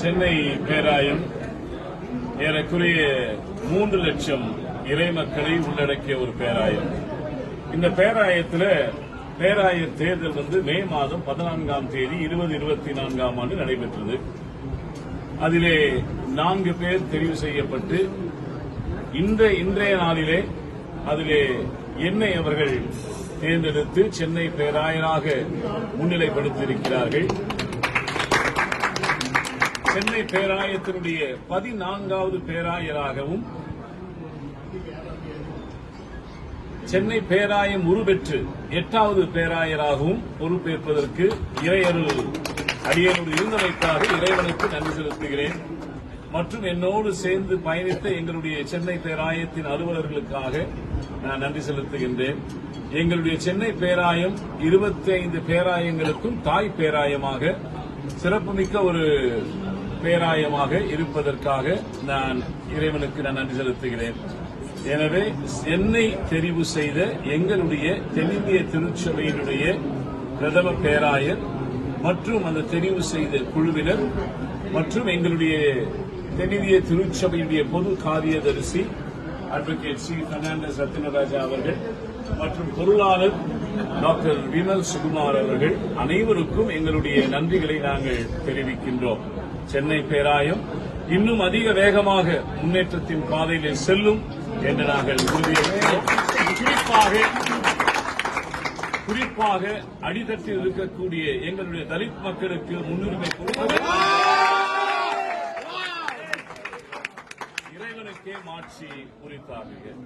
சென்னை பேராயம். ஏறக்குறைய மூன்று லட்சம் இறை மக்களை உள்ளடக்கிய ஒரு பேராயம். இந்த பேராயத்தில் பேராய தேர்தல் வந்து மே மாதம் பதினான்காம் தேதி இருபது இருபத்தி நான்காம் ஆண்டு நடைபெற்றது. அதிலே நான்கு பேர் தெரிவு செய்யப்பட்டு இந்த இன்றைய நாளிலே அதிலே என்னை அவர்கள் தேர்ந்தெடுத்து சென்னை பேராயராக முன்னிலைப்படுத்தியிருக்கிறார்கள். சென்னை பேராயத்தினுடைய பதினான்காவது பேராயராகவும் சென்னை பேராயம் உருபெற்று எட்டாவது பேராயராகவும் பொறுப்பேற்பதற்கு இறையருள் அடியனோடு இருந்தமைக்காக இறைவனுக்கு நன்றி செலுத்துகிறேன். மற்றும் என்னோடு சேர்ந்து பயணித்த எங்களுடைய சென்னை பேராயத்தின் அலுவலர்களுக்காக நான் நன்றி செலுத்துகின்றேன். எங்களுடைய சென்னை பேராயம் இருபத்தி ஐந்து பேராயங்களுக்கும் தாய் பேராயமாக சிறப்புமிக்க ஒரு பேராயமாக இருப்பதற்காக நான் இறைவனுக்கு நான் நன்றி செலுத்துகிறேன். எனவே என்னை தெரிவு செய்த எங்களுடைய தென்னிந்திய திருச்சபையினுடைய பிரதம பேராயர் மற்றும் அந்த தெரிவு செய்த குழுவினர் மற்றும் எங்களுடைய தென்னிந்திய திருச்சபையினுடைய பொது காரியதரிசி அட்வொகேட் சி பெர்னாண்டஸ் ரத்தினராஜா அவர்கள் மற்றும் பொருளாளர் டாக்டர் விமல் சுகுமார் அவர்கள் அனைவருக்கும் எங்களுடைய நன்றிகளை நாங்கள் தெரிவிக்கின்றோம். சென்னை பேராயம் இன்னும் அதிக வேகமாக முன்னேற்றத்தின் பாதையிலே செல்லும் என்று நாங்கள் குறிப்பாக குறிப்பாக அடித்தட்டில் இருக்கக்கூடிய எங்களுடைய தலித் மக்களுக்கு முன்னுரிமை கொடுப்பது இறைவனுக்கே மாட்சி குறித்தார்கள்